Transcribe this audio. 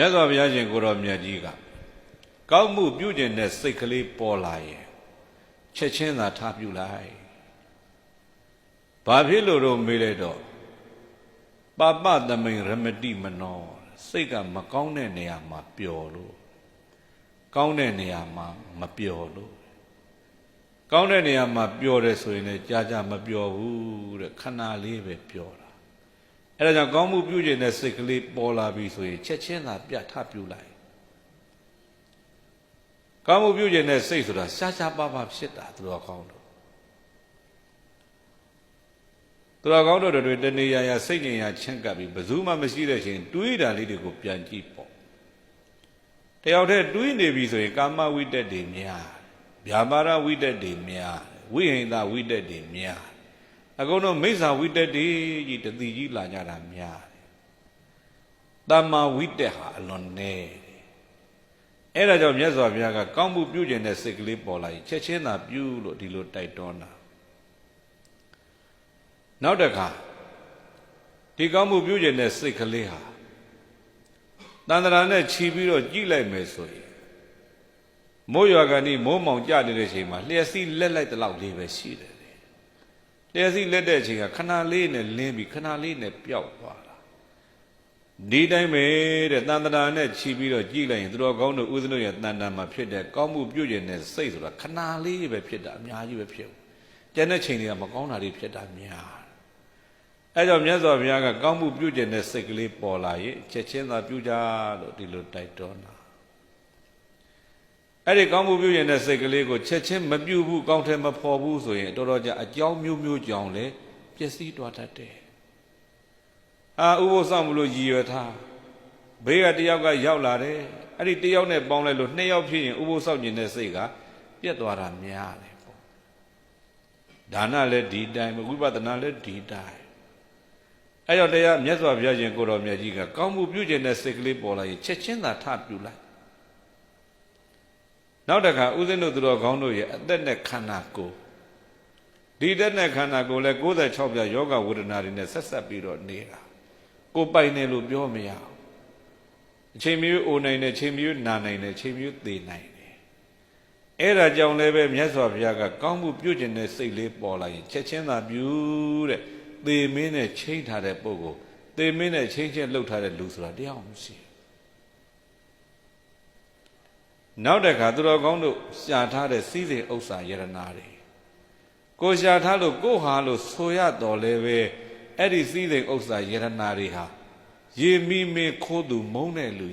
မြတ်စွာဘုရားရှင်ကိုတော်မြတ်ကြီးကကောင်းမှုပြုကျင်တဲ့စိတ်ကလေးပေါ်လာရင်ချက်ချင်းသာထားပြုလိုက်ဘာဖြစ်လို့တော့မေးလိုက်တော့ပပသမိန်ရမတိမနောစိတ်ကမကောင်းတဲ့နေရာမှာပျော်လို့ကောင်းတဲ့နေရာမှာမပျော်လို့ကောင်းတဲ့နေရာမှာပျော်တယ်ဆိုရင်လည်းကြာကြာမပျော်ဘူးတဲ့ခဏလေးပဲပျော်တာ အဲဒါကြောင့်ကောင်းမှုပြုကျင်တဲ့စိတ်ကလေးပေါ်လာပြီဆိုရင်ချက်ချင်းသာပြတ်ထပြုလိုက်ကောင်းမှုပြုကျင်တဲ့စိတ်ဆိုတာရှားရှားပါးပါးဖြစ်တာသူတော်ကောင်းတို့သူတော်ကောင်းတို့တွေတဏှာရာစိတ်ဉာဏ်ရာချင့်ကပ်ပြီးဘယ်သူမှမရှိတဲ့ချိန်တွေးတာလေးတွေကိုပြန်ကြည့်ပေါ့တယောက်တည်းတွေးနေပြီဆိုရင်ကာမဝိတက်တွေများဗျာပါဒဝိတက်တွေများဝိဟိန္ဒဝိတက်တွေများ အကုန်လုံးမိစ္ဆာဝိတက်တွေကြီးတတိကြီးလာကြတာများတယ်တမ္မာဝိတက်ဟာအလွန်နေတယ်အဲ့ဒါကြောင့်မြတ်စွာဘုရားကကောင်းမှုပြုကျင်တဲ့စိတ်ကလေးပေါ်လာရင်ချက်ချင်းသာပြုလို့ဒီလိုတိုက်တွန်းတာနောက်တစ်ခါဒီကောင်းမှုပြုကျင်တဲ့စိတ်ကလေးဟာတန်တရာနဲ့ခြီးပြီးတော့ကြည့်လိုက်မယ်ဆိုရင်မိုးရွာကန်ဒီမိုးမောင်ကြနေတဲ့ချိန်မှာလျှက်စီးလက်လိုက်တလောက်လေးပဲရှိတယ် လေလျှက်စီးလက်တဲ့အချိန်ကခဏလေးနဲ့လင်းပြီးခဏလေးနဲ့ပျောက်သွားတာဒီတိုင်းပဲတဲ့တန်တရာနဲ့ခြီးပြီးတော့ကြည့်လိုက်ရင်သူတော်ကောင်းတို့ဥဒ္ဒနရဲ့တန်တန်မှာဖြစ်တဲ့ကောင်းမှုပြုကျင်တဲ့စိတ်ဆိုတာခဏလေးပဲဖြစ်တာအများကြီးပဲဖြစ်ဘူးကျန်တဲ့ချိန်တွေကမကောင်းတာတွေဖြစ်တာများအဲကြောင့်မြတ်စွာဘုရားကကောင်းမှုပြုကျင်တဲ့စိတ်ကလေးပေါ်လာရင်ချက်ချင်းသာပြုကြလို့ဒီလိုတိုက်တွန်းတာ အဲ့ဒီကောင်းမှုပြုကျင်တဲ့စိတ်ကလေးကိုချက်ချင်းမပြုဘူးကောင်းတယ်မဖော်ဘူးဆိုရင်တော်တော်ကြာအကြောင်းမျိုးမျိုးကြောင့်လေပျက်စီးသွားတတ်တယ်အာဥပုသ်ဆောင်မလို့ရည်ရွယ်ထားဘေးကတယောက်ကရောက်လာတယ်အဲ့ဒီတယောက်နဲ့ပေါင်းလိုက်လို့နှစ်ယောက်ဖြစ်ရင်ဥပုသ်ဆောင်ကျင်တဲ့စိတ်ကပြက်သွားတာများတယ်ပေါ့ဒါနလည်းဒီတိုင်းဝိပဿနာလည်းဒီတိုင်းအဲ့တော့တရားမြတ်စွာဘုရားရှင်ကိုတော်မြတ်ကြီးကကောင်းမှုပြုကျင်တဲ့စိတ်ကလေးပေါ်လာရင်ချက်ချင်းသာထပြုလိုက် နောက်တစ်ခါဥစဉ်တို့သူတော်ကောင်းတို့ရဲ့အသက်နဲ့ခန္ဓာကိုယ်ဒီသက်နဲ့ခန္ဓာကိုယ်လဲ96ပြယောဂဝေဒနာတွေနဲ့ဆက်ဆက်ပြီးတော့နေတာကိုပိုင်တယ်လို့ပြောမရဘူးအချိန်မျိုးအိုနိုင်တယ်ချိန်မျိုးနာနိုင်တယ်ချိန်မျိုးသေနိုင်တယ်အဲ့ဒါကြောင့်လည်းပဲမြတ်စွာဘုရားကကောင်းမှုပြုကျင်တဲ့စိတ်လေးပေါ်လာရင်ချက်ချင်းသာပြုတဲ့သေမင်းနဲ့ချိန်ထားတဲ့ပုဂ္ဂိုလ်သေမင်းနဲ့ချိန်ချက်လှုပ်ထားတဲ့လူဆိုတာတရားမရှိဘူး နောက်တစ်ခါသူတော်ကောင်းတို့ရှာထားတဲ့စီးစိမ်ဥစ္စာယရနာတွေကိုရှာထားလို့ကိုဟာလို့ဆိုရတော်လဲပဲအဲ့ဒီစီးစိမ်ဥစ္စာယရနာတွေဟာရေမိမင်းခိုးသူမုန်းတဲ့လူ